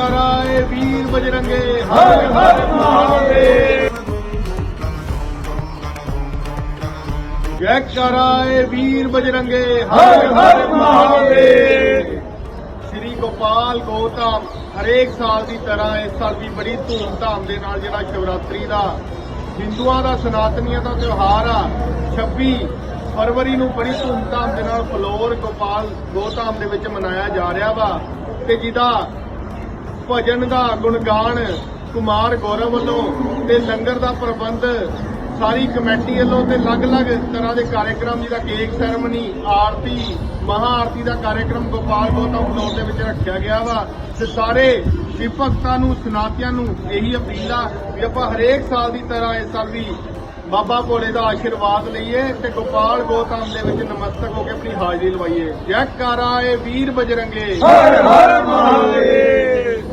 ਜੈਕਾਰਾ ਵੀਰ ਬਜਰੰਗੇ। ਹਰ ਹਰ ਮਹਾਦੇਵ ਜੈਕਾਰਾ ਵੀਰ ਬਜਰੰਗੇ। ਹਰ ਹਰ ਮਹਾਦੇਵ ਸ੍ਰੀ ਗੋਪਾਲ ਗੋਤਮ, ਹਰੇਕ ਸਾਲ ਦੀ ਤਰ੍ਹਾਂ ਇਸ ਸਾਲ ਵੀ ਬੜੀ ਧੂਮਧਾਮ ਦੇ ਨਾਲ ਜਿਹੜਾ ਸ਼ਿਵਰਾਤਰੀ ਦਾ, ਹਿੰਦੂਆਂ ਦਾ, ਸਨਾਤਨੀਆਂ ਦਾ ਤਿਉਹਾਰ ਆ 26 ਫਰਵਰੀ ਨੂੰ ਬੜੀ ਧੂਮਧਾਮ ਦੇ ਨਾਲ ਫਲੋਰ ਗੋਪਾਲ ਗੋਤਮ ਦੇ ਵਿੱਚ ਮਨਾਇਆ ਜਾ ਰਿਹਾ ਵਾ, ਤੇ ਜਿਹਦਾ ਭਜਨ ਦਾ ਗੁਣਗਾਨ ਕੁਮਾਰ ਗੌਰਵ ਵੱਲੋਂ ਤੇ ਲੰਗਰ ਦਾ ਪ੍ਰਬੰਧ ਸਾਰੀ ਕਮੇਟੀ ਵੱਲੋਂ ਤੇ ਅਲੱਗ-ਅਲੱਗ ਤਰ੍ਹਾਂ ਦੇ ਕਾਰਜਕ੍ਰਮ ਜਿਹਦਾ ਕੇਕ ਸੈਰਮਨੀ, ਆਰਤੀ ਮਹਾ ਆਰਤੀ ਦਾ ਕਾਰਜਕ੍ਰਮ ਗੋਪਾਲ ਗੋਤਮ ਫਲੋਰ ਦੇ ਵਿੱਚ ਰੱਖਿਆ ਗਿਆ ਵਾ ਤੇ ਸਾਰੇ ਸ਼ਿਵ ਭਗਤਾਂ ਨੂੰ, ਸਨਾਤਿਆਂ ਨੂੰ ਇਹੀ ਅਪੀਲ ਆ ਵੀ ਆਪਾਂ ਹਰੇਕ ਸਾਲ ਦੀ ਤਰ੍ਹਾਂ ਇਸ ਸਾਲ ਵੀ ਬਾਬਾ ਭੋਲੇ ਦਾ ਆਸ਼ੀਰਵਾਦ ਲਈਏ ਤੇ ਗੋਪਾਲ ਗੋਤਮ ਦੇ ਵਿੱਚ ਨਮਸਤਕ ਹੋ ਕੇ ਆਪਣੀ ਹਾਜ਼ਰੀ ਲਵਾਈਏ। ਜੈਕਾਰਾ ਏ ਵੀਰ ਬਜਰੰਗੇ। ਹਰ ਹਰ